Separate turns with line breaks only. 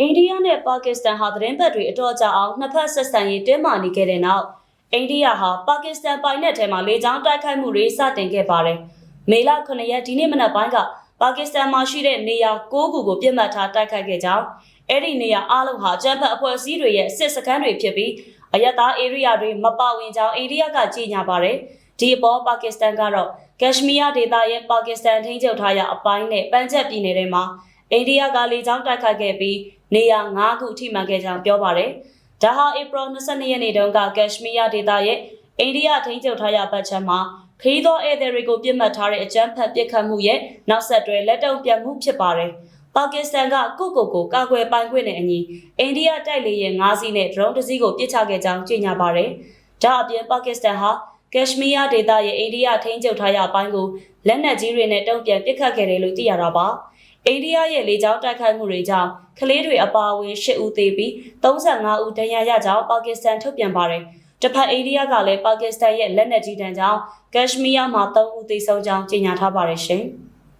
အိန္ဒိယနဲ့ပါကစ္စတန်ဟာသတင်းပတ်တွေအတော်ကြာအောင်နှစ်ဖက်ဆက်ဆံရေးတင်းမာနေခဲ့တဲ့နောက်အိန္ဒိယဟာပါကစ္စတန်ပိုင်နက်ထဲမှာလေကြောင်းတိုက်ခိုက်မှုတွေစတင်ခဲ့ပါတယ်။မေလ9ရက်ဒီနေ့မနက်ပိုင်းကပါကစ္စတန်မှာရှိတဲ့နေရာ9ခုကိုပြစ်မှတ်ထားတိုက်ခိုက်ခဲ့ကြောင်းအဲ့ဒီနေရာအလုံးဟာဂျမ်ဖတ်အဖွဲ့အစည်းတွေရဲ့စစ်စခန်းတွေဖြစ်ပြီးအယက်သားဧရိယာတွေမပါဝင်ကြောင်းအိန္ဒိယကကြေညာပါတယ်။ဒီအပေါ်ပါကစ္စတန်ကတော့ကက်ရှမီးယားဒေသရဲ့ပါကစ္စတန်ထိန်းချုပ်ထားရအပိုင်းနဲ့ပန်းချက်ပြည်နယ်ထဲမှာအိန္ဒိယကလေကြောင်းတိုက်ခိုက်ခဲ့ပြီး နေရာ၅ခုအထိမှန်ခဲ့ကြောင်းပြောပါတယ်။ဒါဟာဧပြီ22ရက်နေ့တုန်းကကက်ရှမီးယားဒေသရဲ့အိန္ဒိယထိန်းချုပ်ထားရပတ်ချက်မှာခရီးသောဧည့်သည်တွေကိုပြစ်မှတ်ထားတဲ့အကြမ်းဖက်ပစ်ခတ်မှုရဲ့နောက်ဆက်တွဲလက်တုံ့ပြန်မှုဖြစ်ပါတယ်။ပါကစ္စတန်ကကုတ်ကုတ်ကိုကာကွယ်ပိုင်ခွင့်နဲ့အညီအိန္ဒိယတိုက်လေယာဉ်၅စီးနဲ့ drone တစ်စီးကိုပစ်ချခဲ့ကြောင်းကြေညာပါတယ်။ဒါအပြင်ပါကစ္စတန်ဟာကက်ရှမီးယားဒေသရဲ့အိန္ဒိယထိန်းချုပ်ထားရအပိုင်းကိုလက်နက်ကြီးတွေနဲ့တုံ့ပြန်ပစ်ခတ်ခဲ့တယ်လို့သိရတာပါ။ အိန္ဒိယရဲ့လေကြောင်းတိုက်ခိုက်မှုတွေကြောင့်ကလေးတွေအပါအဝင်၈ဦးသေပြီး35ဦးဒဏ်ရာရကြောင်းပါကစ္စတန်ထုတ်ပြန်ပါတယ်။တစ်ဖက်အိန္ဒိယကလည်းပါကစ္စတန်ရဲ့လက်နက်ကြီးတန်းကြောင့်ကက်ရှမီးယားမှာ3ဦးသေဆုံးကြောင်းကြေညာထားပါတယ်ရှင်။